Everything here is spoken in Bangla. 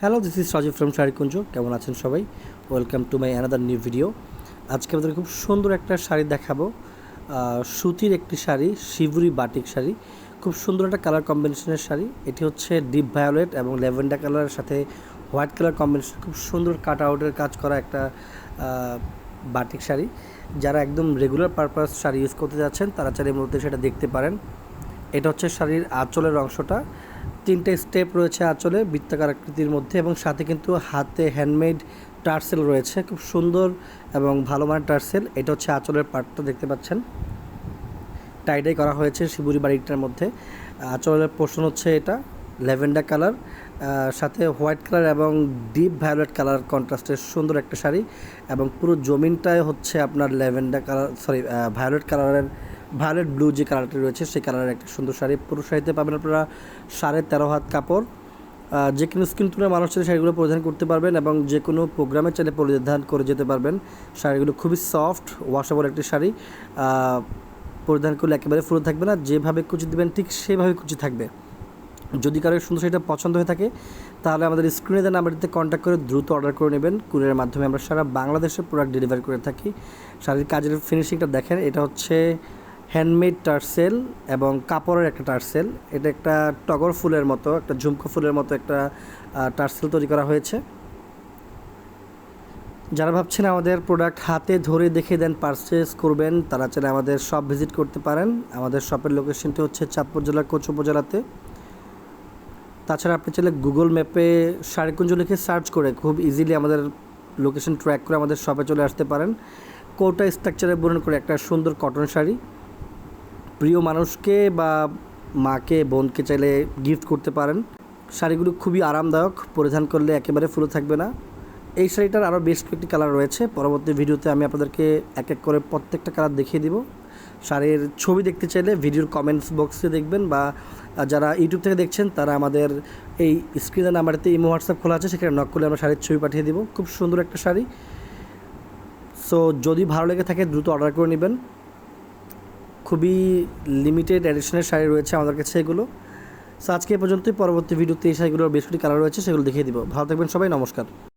Hello this is Sajib from Sharikunja কেমন আছেন সবাই? Welcome to my another new video আজকে আমাদের খুব সুন্দর একটা শাড়ি দেখাবো। সুতির একটি শাড়ি, শিবুরি বাটিক শাড়ি। খুব সুন্দর একটা কালার কম্বিনেশনের শাড়ি। এটি হচ্ছে ডিপ ভায়োলেট এবং ল্যাভেন্ডার কালারের সাথে হোয়াইট কালার কম্বিনেশন খুব সুন্দর কাট আউটের কাজ করা একটা বাটিক শাড়ি। যারা একদম রেগুলার পারপাস শাড়ি ইউজ করতে যাচ্ছেন, তারা চাইলে মূলত সেটা দেখতে পারেন। এটা হচ্ছে শাড়ির আঁচলের অংশটা। তিনটে স্টেপ রয়েছে আঁচলে বৃত্তাকার আকৃতির মধ্যে এবং সাথে কিন্তু হাতে হ্যান্ডমেড টার্সেল রয়েছে, খুব সুন্দর এবং ভালো মানের টার্সেল। এটা হচ্ছে আঁচলের পার্টটা দেখতে পাচ্ছেন। টাইডাই করা হয়েছে শিবুরি বাড়িটার মধ্যে। আঁচলের পোর্শন হচ্ছে এটা ল্যাভেন্ডার কালার সাথে হোয়াইট কালার এবং ডিপ ভায়োলেট কালার কন্ট্রাস্টের সুন্দর একটা শাড়ি এবং পুরো জমিনটায় হচ্ছে আপনার ল্যাভেন্ডার কালার সরি ভায়োলেট কালারের ভায়োলেট ব্লু যে কালারটি রয়েছে, সেই কালারের একটা সুন্দর শাড়ি। পুরো শাড়িতে পাবেন আপনারা সাড়ে তেরো হাত কাপড়। যে কোনো স্কিন টোনের মানুষ চাইলে শাড়িগুলো পরিধান করতে পারবেন এবং যে কোনো প্রোগ্রামে চাইলে পরিধান করে যেতে পারবেন। শাড়িগুলো খুবই সফট ওয়াশেবল একটি শাড়ি। পরিধান করলে একেবারে ফুলে থাকবে না। যেভাবে কুচি দেবেন ঠিক সেভাবে কুচি থাকবে। যদি কারও সুন্দর শাড়িটা পছন্দ হয়ে থাকে, তাহলে আমাদের স্ক্রিনে দেওয়া নাম্বারটিতে কন্ট্যাক্ট করে দ্রুত অর্ডার করে নেবেন। কুরিয়ারের মাধ্যমে আমরা সারা বাংলাদেশে প্রোডাক্ট ডেলিভারি করে থাকি। শাড়ির কাজের ফিনিশিংটা দেখেন, এটা হচ্ছে হ্যান্ডমেড টার্সেল এবং কাপড়ের একটা টার্সেল। এটা একটা টগর ফুলের মতো, একটা ঝুমকো ফুলের মতো একটা টার্সেল তৈরি করা হয়েছে। যারা ভাবছেন আমাদের প্রোডাক্ট হাতে ধরে দেখে দেন পারচেস করবেন, তারা চাইলে আমাদের শপ ভিজিট করতে পারেন। আমাদের শপের লোকেশনটি হচ্ছে চাঁদপুর জেলার কোচ উপজেলাতে। তাছাড়া আপনি চাইলে গুগল ম্যাপে শাড়িকুঞ্জ লিখে সার্চ করে খুব ইজিলি আমাদের লোকেশন ট্র্যাক করে আমাদের শপে চলে আসতে পারেন। কোটা স্ট্রাকচারে বর্ণন করে একটা সুন্দর কটন শাড়ি। প্রিয় মানুষকে বা মাকে, বোনকে চাইলে গিফট করতে পারেন। শাড়িগুলো খুবই আরামদায়ক, পরিধান করলে একেবারে ফুলে থাকবে না। এই শাড়িটার আরও বেশ কয়েকটি কালার রয়েছে। পরবর্তী ভিডিওতে আমি আপনাদেরকে এক এক করে প্রত্যেকটা কালার দেখিয়ে দিব। শাড়ির ছবি দেখতে চাইলে ভিডিওর কমেন্টস বক্সে দেখবেন বা যারা ইউটিউব থেকে দেখছেন, তারা আমাদের এই স্ক্রিনের নাম্বারতে ইমো হোয়াটসঅ্যাপ খোলা আছে, সেখানে নক করলে আমরা শাড়ির ছবি পাঠিয়ে দিব। খুব সুন্দর একটা শাড়ি। সো যদি ভালো লেগে থাকে, দ্রুত অর্ডার করে নেবেন। খুবই লিমিটেড এডিশনের শাড়ি রয়েছে আমাদের কাছে এগুলো। সো আজকে পর্যন্তই। পরবর্তী ভিডিওতে এই শাড়িগুলোর বেশ কিছু কালার রয়েছে সেগুলো দেখিয়ে দিব। ভালো থাকবেন সবাই, নমস্কার।